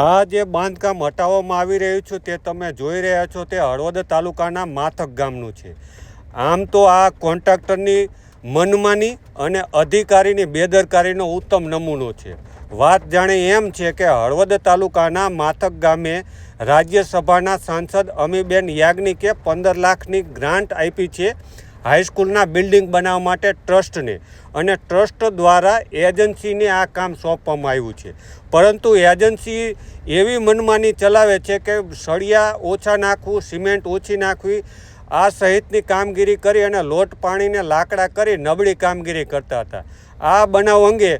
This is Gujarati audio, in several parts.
આ જે બાંધકામ હટાવવામાં આવી રહ્યું છે તે તમે જોઈ રહ્યા છો તે હળવદ તાલુકાના માથક ગામનું છે. આમ તો આ કોન્ટ્રાક્ટરની મનમાની અને અધિકારીની બેદરકારીનો ઉત્તમ નમૂનો છે. વાત જાણે એમ છે કે હળવદ તાલુકાના માથક ગામે રાજ્યસભાના સાંસદ અમીબેન યાજ્ઞિકે પંદર લાખની ગ્રાન્ટ આપી છે. હાઈસ્કૂલના બિલ્ડિંગ બનાવવા માટે ટ્રસ્ટને અને ટ્રસ્ટ દ્વારા એજન્સીને આ કામ સોંપવામાં આવ્યું છે. પરંતુ એજન્સી એવી મનમાની ચલાવે છે કે સળિયા ઓછા નાખવું, સિમેન્ટ ઓછી નાખવી, આ સહિતની કામગીરી કરી અને લોટ પાણીને લાકડા કરી નબળી કામગીરી કરતા હતા. આ બનાવ અંગે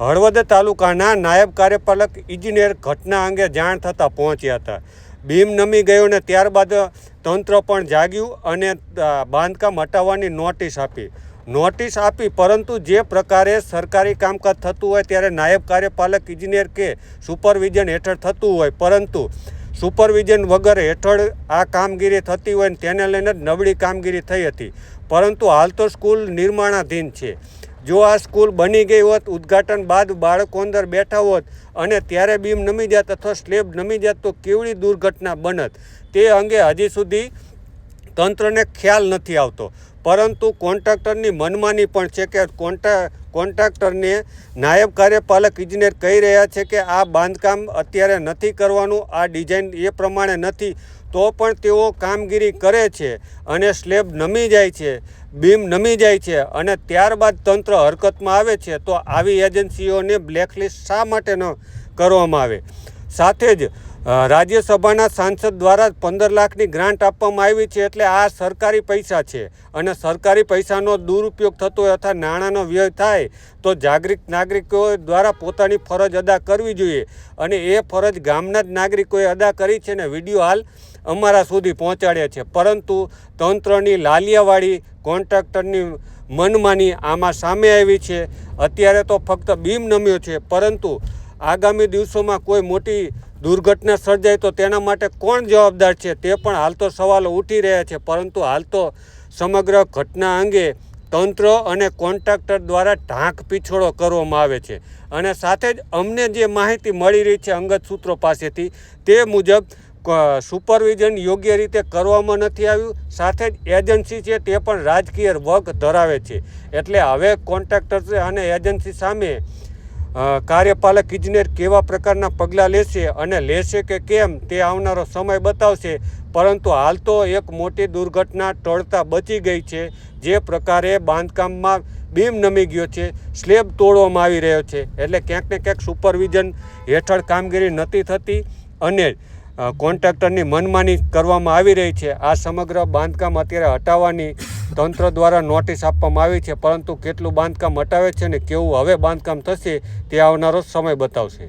હળવદ તાલુકાના નાયબ કાર્યપાલક ઇજનેર ઘટના અંગે જાણ થતાં પહોંચ્યા હતા. બીમ નમી ગયો ને ત્યારબાદ તંત્ર પણ જાગ્યું અને બાંધકામ હટાવવાની નોટિસ આપી. નોટિસ આપી, પરંતુ જે પ્રકારે સરકારી કામકાજ થતું હોય ત્યારે નાયબ કાર્યપાલક, ઇજનેર કે સુપરવિઝન હેઠળ થતું હોય. પરંતુ સુપરવિઝન વગર હેઠળ આ કામગીરી થતી હોય ને તેને લઈને જ નબળી કામગીરી થઈ હતી. પરંતુ હાલ તો સ્કૂલ નિર્માણાધીન છે. જો આ સ્કૂલ બની ગઈ હોત, ઉદ્ઘાટન બાદ બાળકો અંદર બેઠા હોત અને ત્યારે બીમ નમી જાત અથવા સ્લેબ નમી જાત, તો કેવડી દુર્ઘટના બનત? તે અંગે હજી સુધી તંત્રને ખ્યાલ નથી આવતો. પરંતુ કોન્ટ્રાક્ટરની મનમાની પણ છે કે કોન્ટ્રા કોન્ટ્રાક્ટરને નાયબ કાર્યપાલક ઇજનેર કહી રહ્યા છે કે આ બાંધકામ અત્યારે નથી કરવાનું, આ ડિઝાઇન એ પ્રમાણે નથી, તો પણ તેઓ કામગીરી કરે છે અને સ્લેબ નમી જાય છે, બીમ નમી જાય છે અને ત્યારબાદ તંત્ર હરકતમાં આવે છે, તો આવી એજન્સીઓને બ્લેકલિસ્ટ શા માટે ન કરવામાં આવે? સાથે જ રાજ્યસભાના સાંસદ દ્વારા પંદર લાખની ગ્રાન્ટ આપવામાં આવી છે એટલે આ સરકારી પૈસા છે. અને સરકારી પૈસાનો દુરુપયોગ થતો હોય અથવા નાણાંનો વ્યય થાય, તો જાગૃત નાગરિકો દ્વારા પોતાની ફરજ અદા કરવી જોઈએ. અને એ ફરજ ગામના જ નાગરિકોએ અદા કરી છે ને વીડિયો હાલ અમારા સુધી પહોંચાડ્યા છે. પરંતુ તંત્રની લાલિયાવાળી કોન્ટ્રાક્ટરની મનમાની આમાં સામે આવી છે. અત્યારે તો ફક્ત બીમ નમ્યો છે. પરંતુ આગામી દિવસોમાં કોઈ મોટી દુર્ઘટના સર્જાય તો તેના માટે કોણ જવાબદાર છે તે પણ હાલ તો સવાલો ઉઠી રહ્યા છે. પરંતુ હાલ તો સમગ્ર ઘટના અંગે તંત્ર અને કોન્ટ્રાક્ટર દ્વારા ઢાંક પીછોડો કરવામાં આવે છે અને સાથે જ અમને જે માહિતી મળી રહી છે અંગત સૂત્રો પાસેથી તે મુજબ સુપરવિઝન યોગ્ય રીતે કરવામાં નથી આવ્યું. સાથે જ એજન્સી છે તે પણ રાજકીય વર્ગ ધરાવે છે. એટલે હવે કોન્ટ્રાક્ટર અને એજન્સી સામે કાર્યપાલક ઇજનેર કેવા પ્રકારના પગલાં લેશે અને લેશે કે કેમ તે આવનારો સમય બતાવશે, પરંતુ હાલ તો એક મોટી દુર્ઘટના ટળતા બચી ગઈ છે, જે પ્રકારે બાંધકામમાં બીમ નમી ગયો છે, સ્લેબ તોડવામાં આવી રહ્યો છે, એટલે ક્યાંક ને ક્યાંક સુપરવિઝન હેઠળ કામગીરી નથી થતી અને કોન્ટ્રાક્ટરની મનમાની કરવામાં આવી રહી છે. આ સમગ્ર બાંધકામ અત્યારે હટાવવાની તંત્ર દ્વારા નોટિસ આપવામાં આવી છે, પરંતુ કેટલું બાંધકામ હટાવે છે ને કેવું હવે બાંધકામ થશે તે આવનારો સમય બતાવશે.